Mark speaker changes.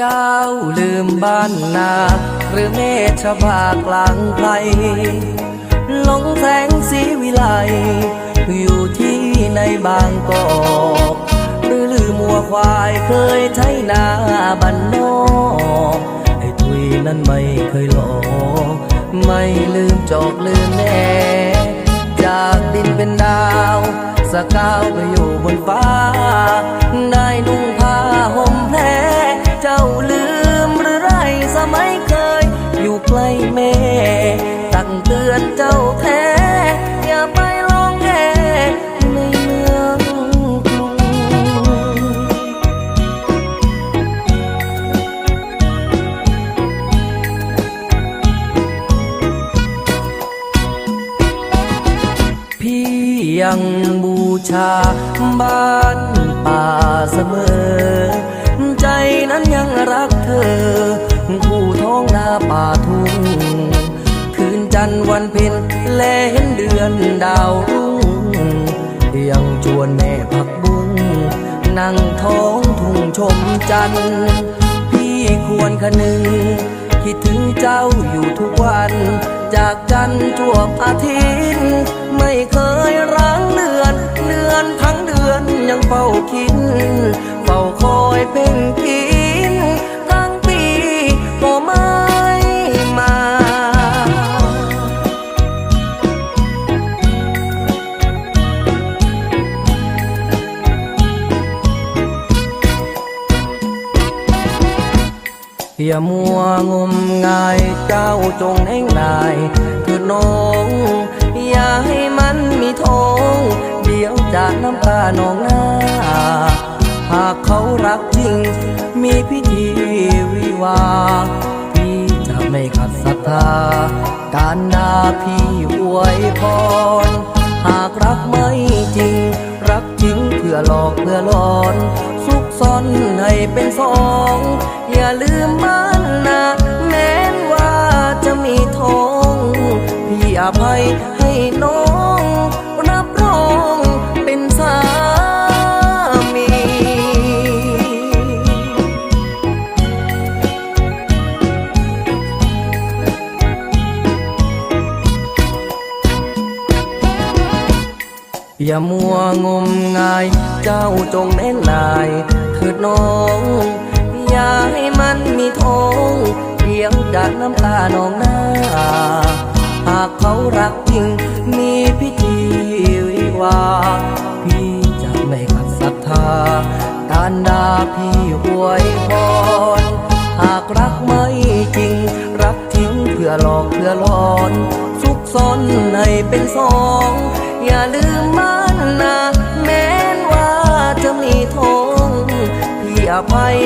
Speaker 1: เจ้าลืมบ้านนา หรือเมฆภากลางไพรหลงแสงสีวิไล อยู่ที่ในบางกอกหรือลืมมัวควายเคยใช้นาบันนอกไอ้ทุยนั้นไม่เคยหลอกไม่ลืมจอกลืมแน่จากดินเป็นดาว สกาวไปอยู่บนฟ้า ได้นุ่ง ล้แม่ตั้งเตือนเจ้าแท้ อย่าไปลองแก่ในเมืองกรุงพี่ยังบูชาบ้านป่าเสมอ เพ็ญแลเห็นเดือนดาวรุ่งยังชวนแม่ผักบุ้งนั่งท้องทุ่งชมจันทร์พี่ควรคะนึง คิดถึงเจ้าอยู่ทุกวัน จากจันทร์จวบอาทิตย์ไม่เคยร้างเดือน เดือนทั้งเดือนยังเฝ้าคิด เฝ้าคอยเพ่ง อย่ามัวงมงายเจ้าจงแห่งนายเถิดน้อง อย่าให้มันมีท้องเดี๋ยวจะน้ำตาหนองหน้า หากเขารักจริง มีพิธีวิวา พี่จะไม่ขัดศรัทธา การด่าพี่อวยพร หากรักไม่จริง รักจริงเพื่อหลอกเพื่อหลอนซุก ซ่อนให้เป็นสอง อย่าลืมบ้านนะ อย่ามัวงมงาย เจ้าจงแน่นนายเถิดน้อง อย่าให้มันมีท้องเดียวจากน้ำตานองหน้า หากเขารักจริง มีพิธีวิวา พี่จะไม่ขัดศรัทธาการดาพี่อวยพรหากรักไม่จริง รักทิ้งเพื่อหลอกเพื่อหลอน ซุกซ่อนให้เป็นสอง อย่าลืมมันนะ แม้นว่าจะมีทงพี่อภัย